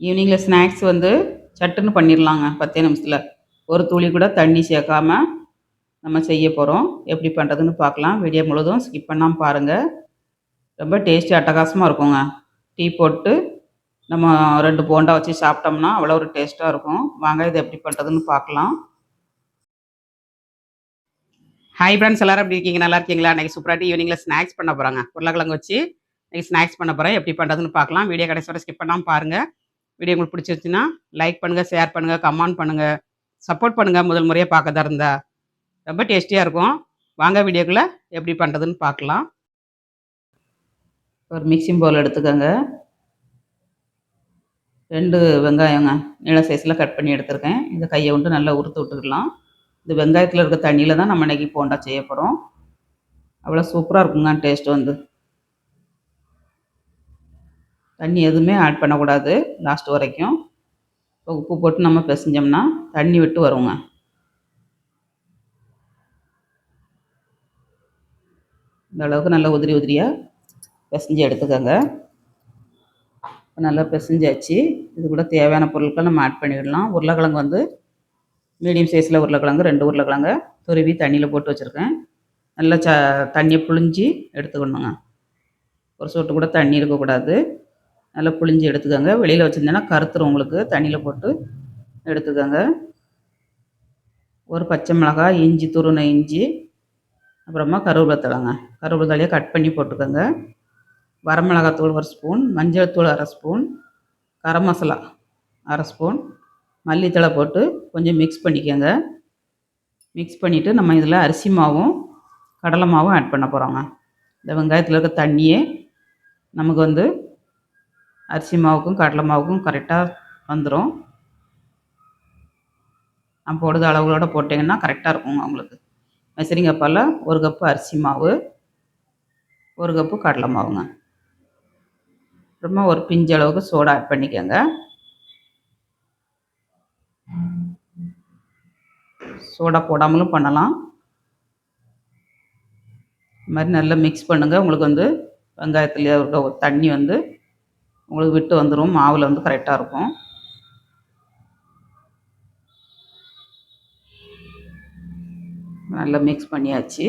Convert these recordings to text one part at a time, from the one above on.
ஈவினிங்கில் ஸ்நாக்ஸ் வந்து சட்டுன்னு பண்ணிடலாங்க பத்தே நிமிஷத்தில். ஒரு துளி கூட தண்ணி சேர்க்காம நம்ம செய்ய போகிறோம் எப்படி பண்ணுறதுன்னு பார்க்கலாம் வீடியோ முழுதும் ஸ்கிப் பண்ணாமல் பாருங்கள் ரொம்ப டேஸ்டி அட்டகாசமாக இருக்குங்க. டீ போட்டு நம்ம ரெண்டு போண்டா வச்சு சாப்பிட்டோம்னா அவ்வளோ ஒரு டேஸ்ட்டாக இருக்கும். வாங்க இதை எப்படி பண்ணுறதுன்னு பார்க்கலாம் ஹாய் ஃப்ரெண்ட்ஸ் எல்லாரும் எப்படி இருக்கீங்க? நல்லா இருக்கீங்களா? இன்றைக்கி சூப்பராக ஈவினிங்கில் ஸ்நாக்ஸ் பண்ண போகிறாங்க உருளைக்கிழங்கு வச்சு இன்றைக்கி ஸ்நாக்ஸ் பண்ண போகிறேன் எப்படி பண்ணுறதுன்னு பார்க்கலாம் வீடியோ கடைசி வரை ஸ்கிப் பண்ணாமல் பாருங்கள் வீடியோ உங்களுக்கு பிடிச்சிருச்சுன்னா லைக் பண்ணுங்கள் ஷேர் பண்ணுங்கள் கமெண்ட் பண்ணுங்கள் சப்போர்ட் பண்ணுங்கள் முதல் முறையாக பார்க்கதா இருந்தா ரொம்ப டேஸ்டியாக இருக்கும். வாங்க வீடியோக்குள்ளே எப்படி பண்ணுறதுன்னு பார்க்கலாம். ஒரு மிக்சிங் பவுல் எடுத்துக்கோங்க. ரெண்டு வெங்காயங்க நீள சைஸில் கட் பண்ணி எடுத்திருக்கேன். இந்த கையை வந்து நல்லா உறுத்து விட்டுக்கலாம். இந்த வெங்காயத்தில் இருக்க தண்ணியில் தான் நம்ம இன்றைக்கி போண்டா செய்ய போகிறோம் அவ்வளோ சூப்பராக இருக்குங்க. டேஸ்ட் வந்து. தண்ணி எதுவுமே ஆட் பண்ணக்கூடாது லாஸ்ட் வரைக்கும். இப்போ உப்பு போட்டு நம்ம பிசைஞ்சோம்னா தண்ணி விட்டு வருங்க. இந்த அளவுக்கு நல்லா உதிரி உதிரியாக பிசைஞ்சு எடுத்துக்கோங்க. நல்லா பிசைஞ்சாச்சு. இது கூட தேவையான பொருட்கள் நம்ம ஆட் பண்ணிவிடலாம் உருளைக்கிழங்கு வந்து மீடியம் சைஸில் உருளைக்கிழங்கு ரெண்டு உருளைக்கிழங்கு துருவி தண்ணியில் போட்டு வச்சுருக்கேன். நல்லா ச தண்ணியை புழிஞ்சி எடுத்துக்கணுங்க. ஒரு சொட்டு கூட தண்ணி இருக்கக்கூடாது. நல்லா புழிஞ்சு எடுத்துக்கோங்க. வெளியில் வச்சுருந்தேன்னா கருத்துரும் உங்களுக்கு தண்ணியில் போட்டு எடுத்துக்கோங்க. ஒரு பச்சை மிளகாய் இஞ்சி துருண இஞ்சி அப்புறமா கருவேப்பிலை தழைங்க. கருவேப்பிலை தலையை கட் பண்ணி போட்டுக்கோங்க. வரமிளகாத்தூள் ஒரு ஸ்பூன் மஞ்சள் தூள் அரை ஸ்பூன் கரம் மசாலா அரை ஸ்பூன் மல்லித்தழை போட்டு கொஞ்சம் மிக்ஸ் பண்ணிக்கோங்க. மிக்ஸ் பண்ணிவிட்டு நம்ம இதில் அரிசி மாவும் கடலை மாவும் ஆட் பண்ண போகிறோங்க இந்த வெங்காயத்தில் இருக்க தண்ணியே நமக்கு வந்து அரிசி மாவுக்கும் கடலை மாவுக்கும் கரெக்டாக வந்துடும் நான் போடுற அளவுகளோட போட்டிங்கன்னா கரெக்டாக இருக்குங்க உங்களுக்கு. மெசரிங் கப்பால் ஒரு கப்பு அரிசி மாவு ஒரு கப்பு கடலை மாவுங்க. அப்புறமா ஒரு பிஞ்சு அளவுக்கு சோடா ஆட் பண்ணிக்கோங்க. சோடா போடாமலும் பண்ணலாம். இது மாதிரி நல்லா மிக்ஸ் பண்ணுங்கள் உங்களுக்கு வந்து வெங்காயத்தில் தண்ணி வந்து உங்களுக்கு விட்டு வந்துடும் மாவில் வந்து கரெக்டாக இருக்கும். நல்லா மிக்ஸ் பண்ணியாச்சு.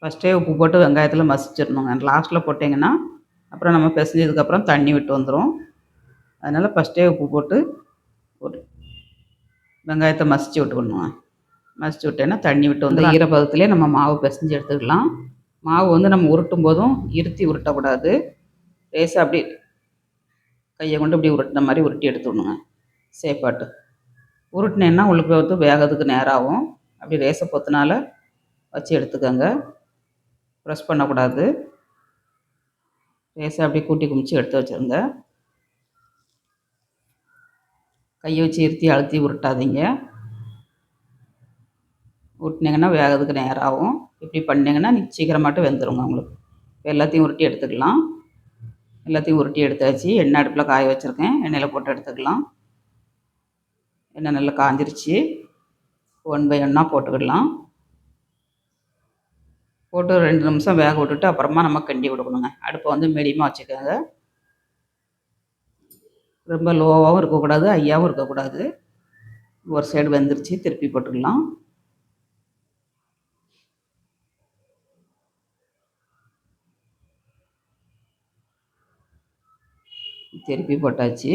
ஃபஸ்ட்டே உப்பு போட்டு வெங்காயத்தில் மசிச்சிடணுங்க. லாஸ்ட்டில் போட்டிங்கன்னா அப்புறம் நம்ம பிசைஞ்சதுக்கப்புறம் தண்ணி விட்டு வந்துடும் அதனால் ஃபஸ்ட்டே உப்பு போட்டு ஒரு வெங்காயத்தை மசிச்சு விட்டுக்கணுங்க. மசிச்சு விட்டேன்னா தண்ணி விட்டு வந்து ஈரப்பதத்துலேயே நம்ம மாவு பிசைஞ்சு எடுத்துக்கலாம். மாவு வந்து நம்ம உருட்டும் போதும் இருத்தி உருட்டக்கூடாது லேசாக அப்படி கையை கொண்டு இப்படி உருட்டின மாதிரி உருட்டி எடுத்துடணுங்க. சேப்பாட்டு. உருட்டினேன்னா உங்களுக்கு வந்து வேகிறதுக்கு நேரம் ஆகும் அப்படி ரேச பொத்துனால வச்சு எடுத்துக்கோங்க. ப்ரெஸ் பண்ணக்கூடாது. லேசாக அப்படி கூட்டி குமிச்சு எடுத்து வச்சுருங்க. கையை வச்சு இருத்தி அழுத்தி உருட்டாதீங்க. உருட்டினீங்கன்னா வேகிறதுக்கு நேரம் ஆகும் இப்படி பண்ணிங்கன்னா சீக்கிரமாட்டு வெந்துடுங்க உங்களுக்கு. இப்போ எல்லாத்தையும் உருட்டி எடுத்துக்கலாம். எல்லாத்தையும் உருட்டி எடுத்தாச்சு. எண்ணெய் அடுப்பில் காய வச்சுருக்கேன். எண்ணெயில் போட்டு எடுத்துக்கலாம். எண்ணெய் நல்லா காஞ்சிருச்சு. ஒன் பை ஒன்னாக போட்டுக்கிடலாம். போட்டு ரெண்டு நிமிஷம் வேக விட்டுட்டு அப்புறமா நம்ம கிண்டி கொடுக்கணுங்க. அடுப்பை வந்து மீடியமாக வச்சுக்கோங்க. ரொம்ப லோவாகவும் இருக்கக்கூடாது ஐயாவும் இருக்கக்கூடாது. ஒரு சைடு வெந்துருச்சு. திருப்பி போட்டுக்கலாம். திருப்பி போட்டாச்சு.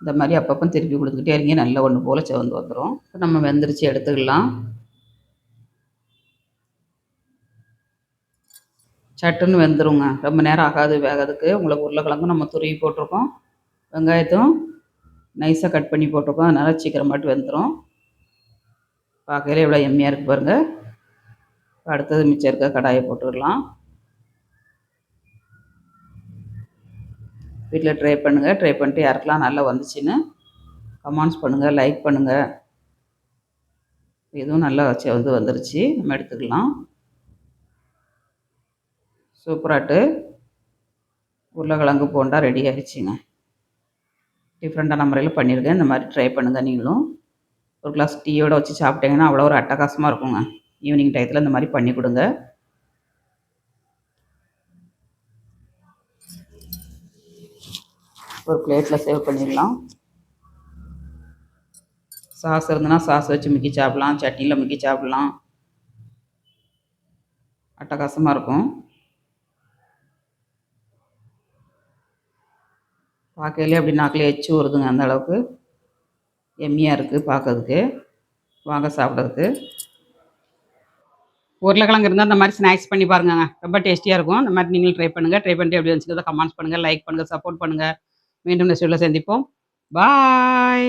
இந்த மாதிரி அப்பப்போ திருப்பி கொடுத்துக்கிட்டே இருங்க நல்லா ஒன்று போல் செவந்து வந்துடும் இப்போ நம்ம வெந்துருச்சு எடுத்துக்கலாம். சட்டுன்னு வெந்துருங்க. ரொம்ப நேரம் ஆகாது வேகிறதுக்கு உங்களுக்கு உருளைக்கிழங்கும் நம்ம துருவி போட்டிருக்கோம். வெங்காயத்தும் நைஸாக கட் பண்ணி போட்டிருக்கோம். அதனால் சீக்கிரமாட்டு வெந்துடும் பார்க்கையில எவ்வளோ எம்மியாக இருக்குது பாருங்கள் அடுத்தது மிச்சம் இருக்க கடாயை போட்டுக்கலாம் வீட்டில் ட்ரை பண்ணுங்கள் ட்ரை பண்ணிட்டு யாருக்கெல்லாம் நல்லா வந்துச்சுன்னு கமெண்ட்ஸ் பண்ணுங்கள் லைக் பண்ணுங்கள் இதுவும் நல்லா வச்சு வந்து வந்துருச்சு நம்ம எடுத்துக்கலாம். சூப்பராட்டு உருளைக்கிழங்கு போண்டா ரெடி ஆகிடுச்சிங்க டிஃப்ரெண்ட்டான முறையில் பண்ணியிருக்கேன் இந்த மாதிரி ட்ரை பண்ணுங்கள் நீங்களும். ஒரு கிளாஸ் டீயோடு வச்சு சாப்பிட்டீங்கன்னா அவ்வளோ ஒரு அட்டகாசமாக இருக்குங்க. ஈவினிங் டயத்தில் இந்த மாதிரி பண்ணி கொடுங்க. ஒரு பிளேட்டில் சேவ் பண்ணிடலாம். சாஸ் இருந்ததுன்னா சாஸ் வச்சு முக்கி சாப்பிட்லாம். சட்னியில் முக்கி சாப்பிட்லாம். அட்டகாசமாக இருக்கும். பார்க்கையிலே அப்படி நாக்கிலே எச்சு வருதுங்க அந்த அளவுக்கு. எம்மியாக இருக்குது பார்க்கறதுக்கு. வாங்க சாப்பிட்றதுக்கு. உருளைக்கிழங்கு இருந்தால் அந்த மாதிரி ஸ்நாக்ஸ் பண்ணி பாருங்க ரொம்ப டேஸ்டியாக இருக்கும். அந்த மாதிரி நீங்களும் ட்ரை பண்ணுங்கள் ட்ரை பண்ணிட்டு எப்படி வந்துச்சுக்கிறத கமெண்ட்ஸ் பண்ணுங்கள் லைக் பண்ணுங்கள் சப்போர்ட் பண்ணுங்கள் மீண்டும் நெக்ஸ்ட் வீடியோவில் சந்திப்போம் பாய்